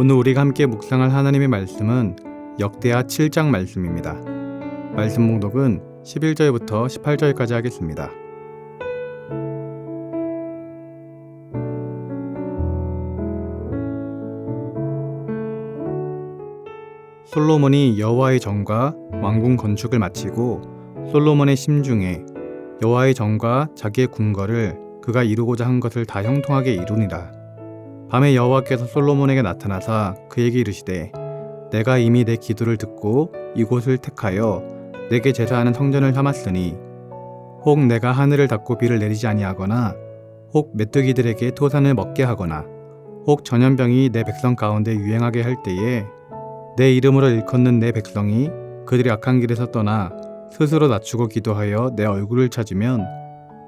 오늘 우리가 함께 묵상할 하나님의 말씀은 역대하 7장 말씀입니다. 말씀 목록은 11절부터 18절까지 하겠습니다. 솔로몬이 여호와의 정과 왕궁 건축을 마치고 솔로몬의 심중에 여호와의 정과 자기의 궁궐을 그가 이루고자 한 것을 다 형통하게 이루니라. 밤에 여호와께서 솔로몬에게 나타나사 그에게 이르시되 내가 이미 내 기도를 듣고 이곳을 택하여 내게 제사하는 성전을 삼았으니 혹 내가 하늘을 닫고 비를 내리지 아니하거나 혹 메뚜기들에게 토산을 먹게 하거나 혹 전염병이 내 백성 가운데 유행하게 할 때에 내 이름으로 일컫는 내 백성이 그들이 악한 길에서 떠나 스스로 낮추고 기도하여 내 얼굴을 찾으면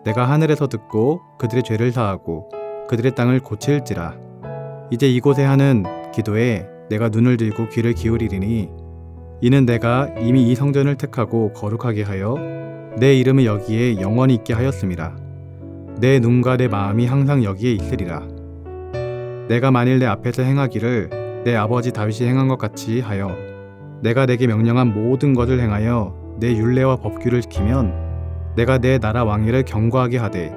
내가 하늘에서 듣고 그들의 죄를 사하고 그들의 땅을 고칠지라 이제 이곳에 하는 기도에 내가 눈을 들고 귀를 기울이리니 이는 내가 이미 이 성전을 택하고 거룩하게 하여 내 이름을 여기에 영원히 있게 하였음이라 내 눈과 내 마음이 항상 여기에 있으리라. 내가 만일 내 앞에서 행하기를 내 아버지 다윗이 행한 것 같이 하여 내가 내게 명령한 모든 것을 행하여 내 율례와 법규를 지키면 내가 내 나라 왕위를 경고하게 하되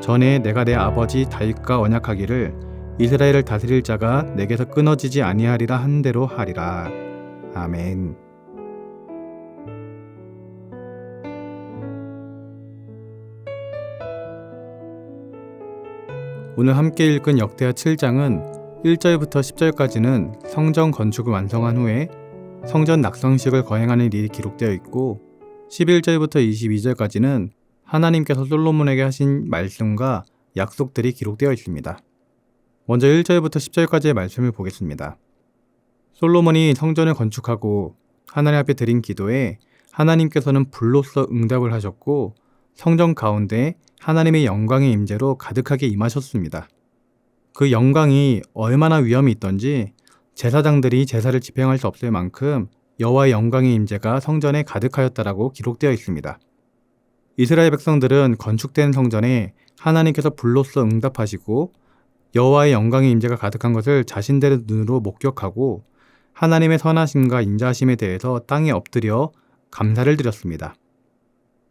전에 내가 내 아버지 다윗과 언약하기를 이스라엘을 다스릴 자가 내게서 끊어지지 아니하리라 한 대로 하리라. 아멘. 오늘 함께 읽은 역대하 7장은 1절부터 10절까지는 성전 건축을 완성한 후에 성전 낙성식을 거행하는 일이 기록되어 있고 11절부터 22절까지는 하나님께서 솔로몬에게 하신 말씀과 약속들이 기록되어 있습니다. 먼저 1절부터 10절까지의 말씀을 보겠습니다. 솔로몬이 성전을 건축하고 하나님 앞에 드린 기도에 하나님께서는 불로써 응답을 하셨고 성전 가운데 하나님의 영광의 임재로 가득하게 임하셨습니다. 그 영광이 얼마나 위험이 있던지 제사장들이 제사를 집행할 수 없을 만큼 여호와의 영광의 임재가 성전에 가득하였다라고 기록되어 있습니다. 이스라엘 백성들은 건축된 성전에 하나님께서 불로써 응답하시고 여호와의 영광의 임재가 가득한 것을 자신들의 눈으로 목격하고 하나님의 선하심과 인자하심에 대해서 땅에 엎드려 감사를 드렸습니다.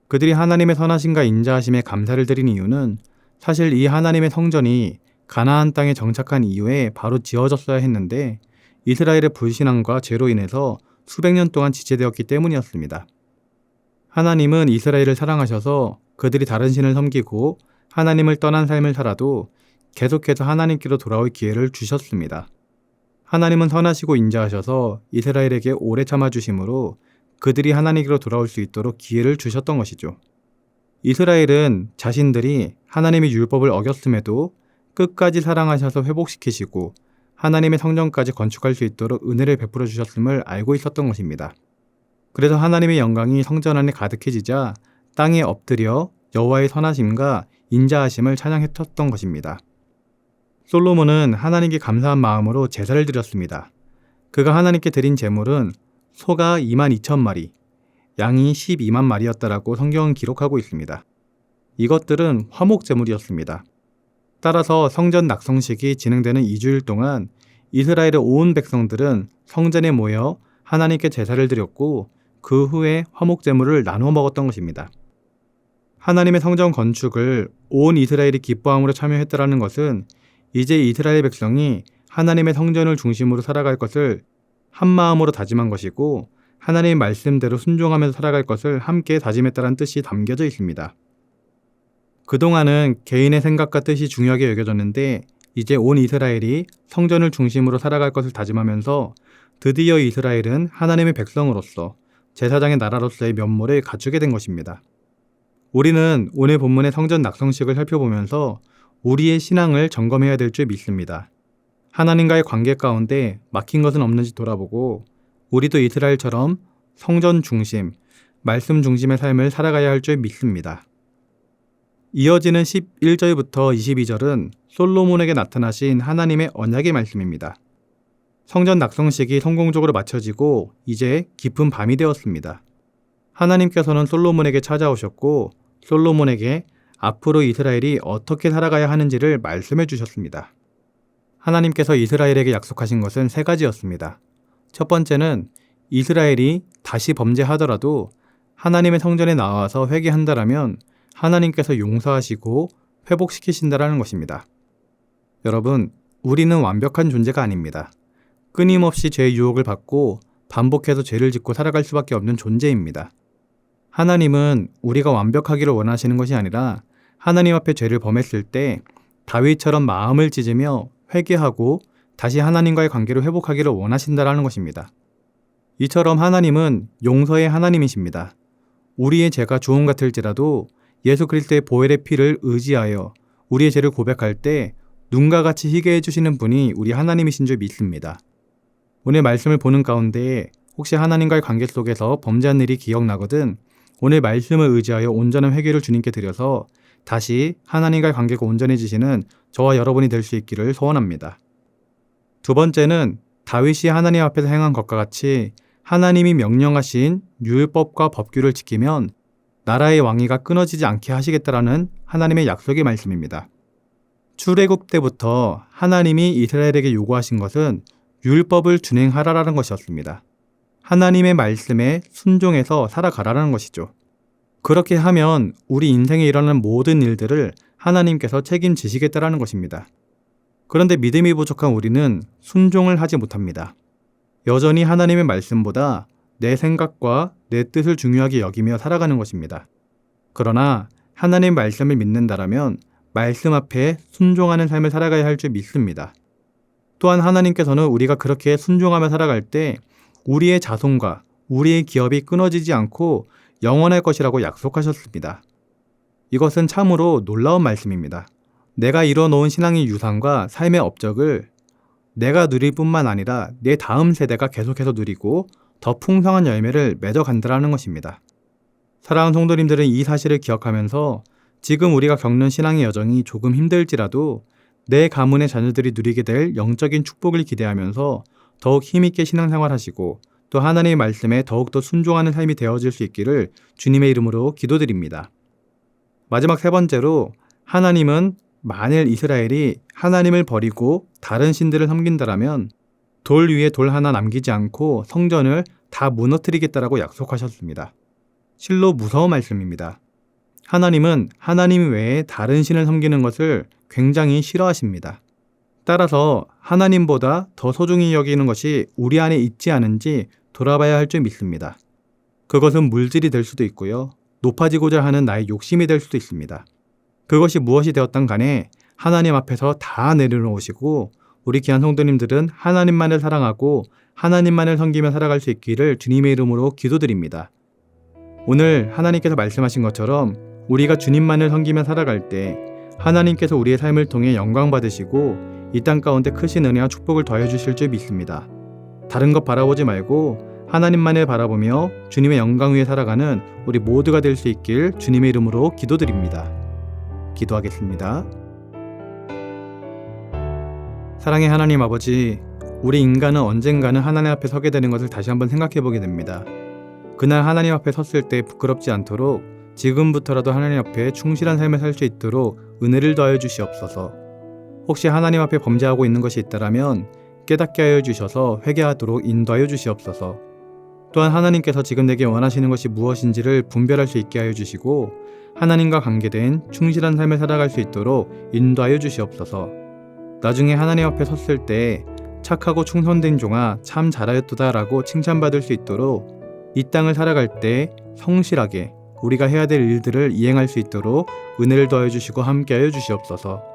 그들이 하나님의 선하심과 인자하심에 감사를 드린 이유는 사실 이 하나님의 성전이 가나안 땅에 정착한 이후에 바로 지어졌어야 했는데 이스라엘의 불신앙과 죄로 인해서 수백 년 동안 지체되었기 때문이었습니다. 하나님은 이스라엘을 사랑하셔서 그들이 다른 신을 섬기고 하나님을 떠난 삶을 살아도 계속해서 하나님께로 돌아올 기회를 주셨습니다. 하나님은 선하시고 인자하셔서 이스라엘에게 오래 참아주심으로 그들이 하나님께로 돌아올 수 있도록 기회를 주셨던 것이죠. 이스라엘은 자신들이 하나님의 율법을 어겼음에도 끝까지 사랑하셔서 회복시키시고 하나님의 성전까지 건축할 수 있도록 은혜를 베풀어 주셨음을 알고 있었던 것입니다. 그래서 하나님의 영광이 성전 안에 가득해지자 땅에 엎드려 여호와의 선하심과 인자하심을 찬양했었던 것입니다. 솔로몬은 하나님께 감사한 마음으로 제사를 드렸습니다. 그가 하나님께 드린 제물은 소가 2만 2천 마리, 양이 12만 마리였다라고 성경은 기록하고 있습니다. 이것들은 화목 제물이었습니다. 따라서 성전 낙성식이 진행되는 2주일 동안 이스라엘의 온 백성들은 성전에 모여 하나님께 제사를 드렸고 그 후에 화목 제물을 나누어 먹었던 것입니다. 하나님의 성전 건축을 온 이스라엘이 기뻐함으로 참여했다라는 것은 이제 이스라엘 백성이 하나님의 성전을 중심으로 살아갈 것을 한 마음으로 다짐한 것이고 하나님의 말씀대로 순종하면서 살아갈 것을 함께 다짐했다는 뜻이 담겨져 있습니다. 그동안은 개인의 생각과 뜻이 중요하게 여겨졌는데 이제 온 이스라엘이 성전을 중심으로 살아갈 것을 다짐하면서 드디어 이스라엘은 하나님의 백성으로서 제사장의 나라로서의 면모를 갖추게 된 것입니다. 우리는 오늘 본문의 성전 낙성식을 살펴보면서 우리의 신앙을 점검해야 될 줄 믿습니다. 하나님과의 관계 가운데 막힌 것은 없는지 돌아보고 우리도 이스라엘처럼 성전 중심, 말씀 중심의 삶을 살아가야 할 줄 믿습니다. 이어지는 11절부터 22절은 솔로몬에게 나타나신 하나님의 언약의 말씀입니다. 성전 낙성식이 성공적으로 마쳐지고 이제 깊은 밤이 되었습니다. 하나님께서는 솔로몬에게 찾아오셨고 솔로몬에게 앞으로 이스라엘이 어떻게 살아가야 하는지를 말씀해 주셨습니다. 하나님께서 이스라엘에게 약속하신 것은 세 가지였습니다. 첫 번째는 이스라엘이 다시 범죄하더라도 하나님의 성전에 나와서 회개한다라면 하나님께서 용서하시고 회복시키신다라는 것입니다. 여러분, 우리는 완벽한 존재가 아닙니다. 끊임없이 죄의 유혹을 받고 반복해서 죄를 짓고 살아갈 수밖에 없는 존재입니다. 하나님은 우리가 완벽하기를 원하시는 것이 아니라 하나님 앞에 죄를 범했을 때 다윗처럼 마음을 찢으며 회개하고 다시 하나님과의 관계를 회복하기를 원하신다라는 것입니다. 이처럼 하나님은 용서의 하나님이십니다. 우리의 죄가 주홍 같을지라도 예수 그리스도의 보혈의 피를 의지하여 우리의 죄를 고백할 때 눈과 같이 희게 해주시는 분이 우리 하나님이신 줄 믿습니다. 오늘 말씀을 보는 가운데 혹시 하나님과의 관계 속에서 범죄한 일이 기억나거든 오늘 말씀을 의지하여 온전한 회개를 주님께 드려서 다시 하나님과의 관계가 온전해지시는 저와 여러분이 될 수 있기를 소원합니다. 두 번째는 다윗이 하나님 앞에서 행한 것과 같이 하나님이 명령하신 율법과 법규를 지키면 나라의 왕위가 끊어지지 않게 하시겠다라는 하나님의 약속의 말씀입니다. 출애굽 때부터 하나님이 이스라엘에게 요구하신 것은 율법을 준행하라라는 것이었습니다. 하나님의 말씀에 순종해서 살아가라는 것이죠. 그렇게 하면 우리 인생에 일어나는 모든 일들을 하나님께서 책임지시겠다라는 것입니다. 그런데 믿음이 부족한 우리는 순종을 하지 못합니다. 여전히 하나님의 말씀보다 내 생각과 내 뜻을 중요하게 여기며 살아가는 것입니다. 그러나 하나님 말씀을 믿는다라면 말씀 앞에 순종하는 삶을 살아가야 할 줄 믿습니다. 또한 하나님께서는 우리가 그렇게 순종하며 살아갈 때 우리의 자손과 우리의 기업이 끊어지지 않고 영원할 것이라고 약속하셨습니다. 이것은 참으로 놀라운 말씀입니다. 내가 이뤄놓은 신앙의 유산과 삶의 업적을 내가 누릴 뿐만 아니라 내 다음 세대가 계속해서 누리고 더 풍성한 열매를 맺어간다라는 것입니다. 사랑하는 성도님들은 이 사실을 기억하면서 지금 우리가 겪는 신앙의 여정이 조금 힘들지라도 내 가문의 자녀들이 누리게 될 영적인 축복을 기대하면서 더욱 힘있게 신앙생활 하시고 또 하나님의 말씀에 더욱더 순종하는 삶이 되어질 수 있기를 주님의 이름으로 기도드립니다. 마지막 세 번째로 하나님은 만일 이스라엘이 하나님을 버리고 다른 신들을 섬긴다라면 돌 위에 돌 하나 남기지 않고 성전을 다 무너뜨리겠다라고 약속하셨습니다. 실로 무서운 말씀입니다. 하나님은 하나님 외에 다른 신을 섬기는 것을 굉장히 싫어하십니다. 따라서 하나님보다 더 소중히 여기는 것이 우리 안에 있지 않은지 돌아봐야 할 줄 믿습니다. 그것은 물질이 될 수도 있고요. 높아지고자 하는 나의 욕심이 될 수도 있습니다. 그것이 무엇이 되었던 간에 하나님 앞에서 다 내려놓으시고 우리 귀한 성도님들은 하나님만을 사랑하고 하나님만을 섬기며 살아갈 수 있기를 주님의 이름으로 기도드립니다. 오늘 하나님께서 말씀하신 것처럼 우리가 주님만을 섬기며 살아갈 때 하나님께서 우리의 삶을 통해 영광 받으시고 이 땅 가운데 크신 은혜와 축복을 더해 주실 줄 믿습니다. 다른 것 바라보지 말고 하나님만을 바라보며 주님의 영광 위에 살아가는 우리 모두가 될 수 있길 주님의 이름으로 기도드립니다. 기도하겠습니다. 사랑의 하나님 아버지, 우리 인간은 언젠가는 하나님 앞에 서게 되는 것을 다시 한번 생각해 보게 됩니다. 그날 하나님 앞에 섰을 때 부끄럽지 않도록 지금부터라도 하나님 앞에 충실한 삶을 살 수 있도록 은혜를 더하여 주시옵소서. 혹시 하나님 앞에 범죄하고 있는 것이 있다라면 깨닫게 하여 주셔서 회개하도록 인도하여 주시옵소서. 또한 하나님께서 지금 내게 원하시는 것이 무엇인지를 분별할 수 있게 하여 주시고 하나님과 관계된 충실한 삶을 살아갈 수 있도록 인도하여 주시옵소서. 나중에 하나님 앞에 섰을 때 착하고 충성된 종아 참 잘하였도다라고 칭찬받을 수 있도록 이 땅을 살아갈 때 성실하게 우리가 해야 될 일들을 이행할 수 있도록 은혜를 더해 주시고 함께하여 주시옵소서.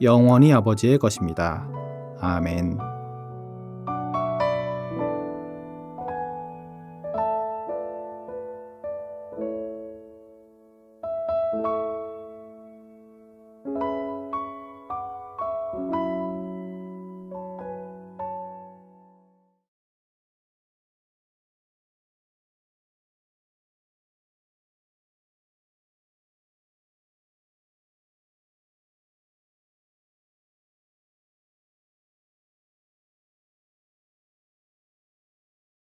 영원히 아버지의 것입니다. 아멘.